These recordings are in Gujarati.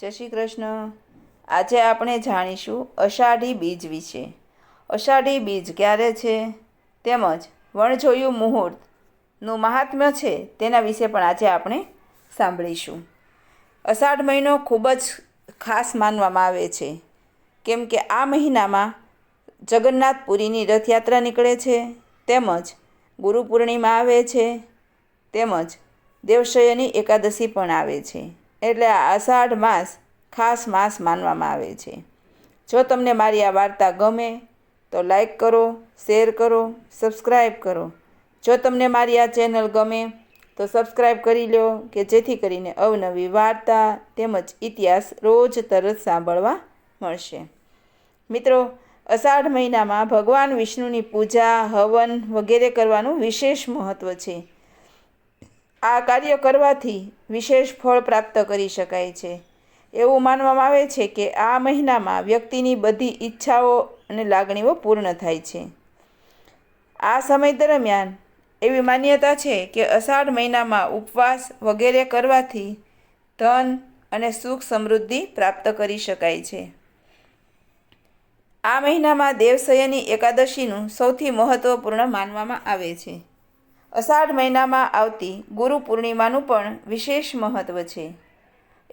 જય શ્રી કૃષ્ણ. આજે આપણે જાણીશું અષાઢી બીજ વિશે. અષાઢી બીજ ક્યારે છે? તેમજ વણજોયું મુહૂર્તનું મહાત્મ્ય છે તેના વિશે પણ આજે આપણે સાંભળીશું. અષાઢ મહિનો ખૂબ જ ખાસ માનવામાં આવે છે. કેમ કે આ મહિનામાં જગન્નાથપુરીની રથયાત્રા નીકળે છે, તેમજ ગુરુ પૂર્ણિમા આવે છે, તેમજ દેવશયની એકાદશી પણ આવે છે. એટલે અષાઢ માસ ખાસ માસ માનવામાં આવે છે. જો તમને મારી આ વાર્તા ગમે, તો લાઈક કરો, શેર કરો સબસ્ક્રાઈબ કરો. જો તમને મારી આ ચેનલ ગમે, તો સબસ્ક્રાઈબ કરી લો, કે જેથી કરીને અવનવી વાર્તા તેમજ ઇતિહાસ રોજ તરત સાંભળવા મળશે. મિત્રો, અષાઢ મહિનામાં ભગવાન વિષ્ણુની પૂજા, હવન વગેરે કરવાનું વિશેષ મહત્ત્વ છે. આ કાર્ય કરવાથી વિશેષ ફળ પ્રાપ્ત કરી શકાય છે. એવું માનવામાં આવે છે કે આ મહિનામાં વ્યક્તિની બધી ઈચ્છાઓ અને લાગણીઓ પૂર્ણ થાય છે. આ સમય દરમિયાન એવી માન્યતા છે કે અષાઢ મહિનામાં ઉપવાસ વગેરે કરવાથી ધન અને સુખ સમૃદ્ધિ પ્રાપ્ત કરી શકાય છે. આ મહિનામાં દેવસયની એકાદશીનું સૌથી મહત્ત્વપૂર્ણ માનવામાં આવે છે. અષાઢ મહિનામાં આવતી ગુરુ પૂર્ણિમાનું પણ વિશેષ મહત્ત્વ છે.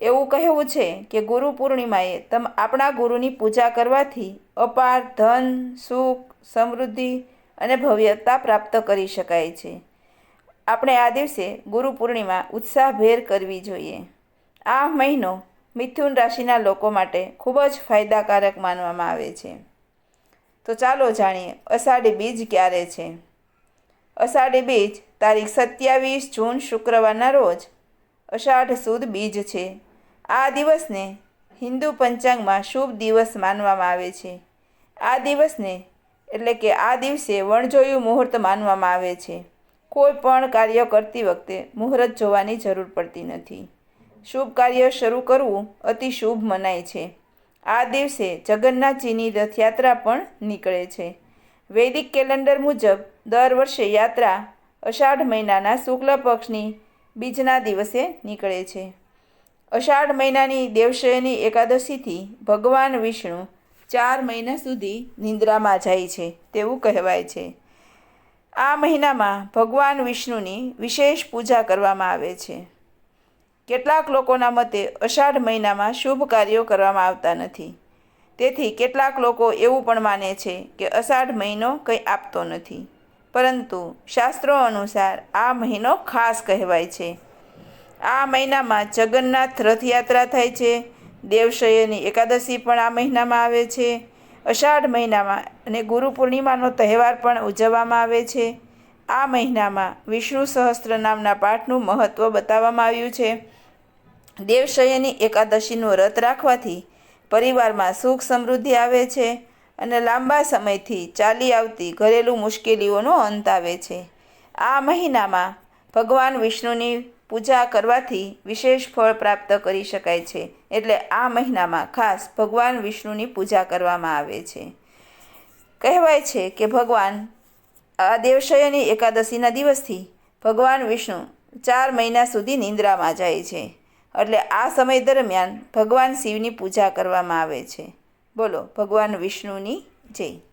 એવું કહેવું છે કે ગુરુ પૂર્ણિમાએ તમ આપણા ગુરુની પૂજા કરવાથી અપાર ધન, સુખ, સમૃદ્ધિ અને ભવ્યતા પ્રાપ્ત કરી શકાય છે. આપણે આ દિવસે ગુરુ પૂર્ણિમા ઉત્સાહભેર કરવી જોઈએ. આ મહિનો મિથુન રાશિના લોકો માટે ખૂબ જ ફાયદાકારક માનવામાં આવે છે. તો ચાલો જાણીએ અષાઢી બીજ ક્યારે છે? અષાઢી બીજ, તારીખ સત્યાવીસ જૂન શુક્રવારના રોજ. અષાઢ સુદ બીજ છે. આ દિવસને હિન્દુ પંચાંગમાં શુભ દિવસ માનવામાં આવે છે. આ દિવસને, એટલે કે આ દિવસે વણજોયું મુહૂર્ત માનવામાં આવે છે. કોઈ પણ કાર્ય કરતી વખતે મુહૂર્ત જોવાની જરૂર પડતી નથી. શુભ કાર્ય શરૂ કરવું અતિ શુભ મનાય છે. આ દિવસે જગન્નાથજીની રથયાત્રા પણ નીકળે છે. વૈદિક કેલેન્ડર મુજબ દર વર્ષે યાત્રા અષાઢ મહિનાના શુક્લ પક્ષની બીજના દિવસે નીકળે છે. અષાઢ મહિનાની દેવશયની એકાદશીથી ભગવાન વિષ્ણુ ચાર મહિના સુધી નિંદ્રામાં જાય છે તેવું કહેવાય છે. આ મહિનામાં ભગવાન વિષ્ણુની વિશેષ પૂજા કરવામાં આવે છે. કેટલાક લોકોના મતે અષાઢ મહિનામાં શુભ કાર્યો કરવામાં આવતા નથી. તેથી કેટલાક લોકો એવું પણ માને છે કે અષાઢ મહિનો કંઈ આપતો નથી. પરંતુ શાસ્ત્રો અનુસાર આ મહિનો ખાસ કહેવાય છે. આ મહિનામાં જગન્નાથ રથયાત્રા થાય છે, દેવશયની એકાદશી પણ આ મહિનામાં આવે છે, અષાઢ મહિનામાં અને ગુરુ પૂર્ણિમાનો તહેવાર પણ ઉજવવામાં આવે છે. આ મહિનામાં વિષ્ણુ સહસ્ત્ર નામના પાઠનું મહત્ત્વ બતાવવામાં આવ્યું છે. દેવશયની એકાદશીનું વ્રત રાખવાથી પરિવારમાં સુખ સમૃદ્ધિ આવે છે અને લાંબા સમયથી ચાલી આવતી ઘરેલું મુશ્કેલીઓનો અંત આવે છે. આ મહિનામાં ભગવાન વિષ્ણુની પૂજા કરવાથી વિશેષ ફળ પ્રાપ્ત કરી શકાય છે. એટલે આ મહિનામાં ખાસ ભગવાન વિષ્ણુની પૂજા કરવામાં આવે છે. કહેવાય છે કે ભગવાન આ દેવશયની એકાદશીના દિવસથી ભગવાન વિષ્ણુ ચાર મહિના સુધી નિંદ્રામાં જાય છે. એટલે આ સમય દરમિયાન ભગવાન શિવની પૂજા કરવામાં આવે છે. બોલો ભગવાન વિષ્ણુની જય.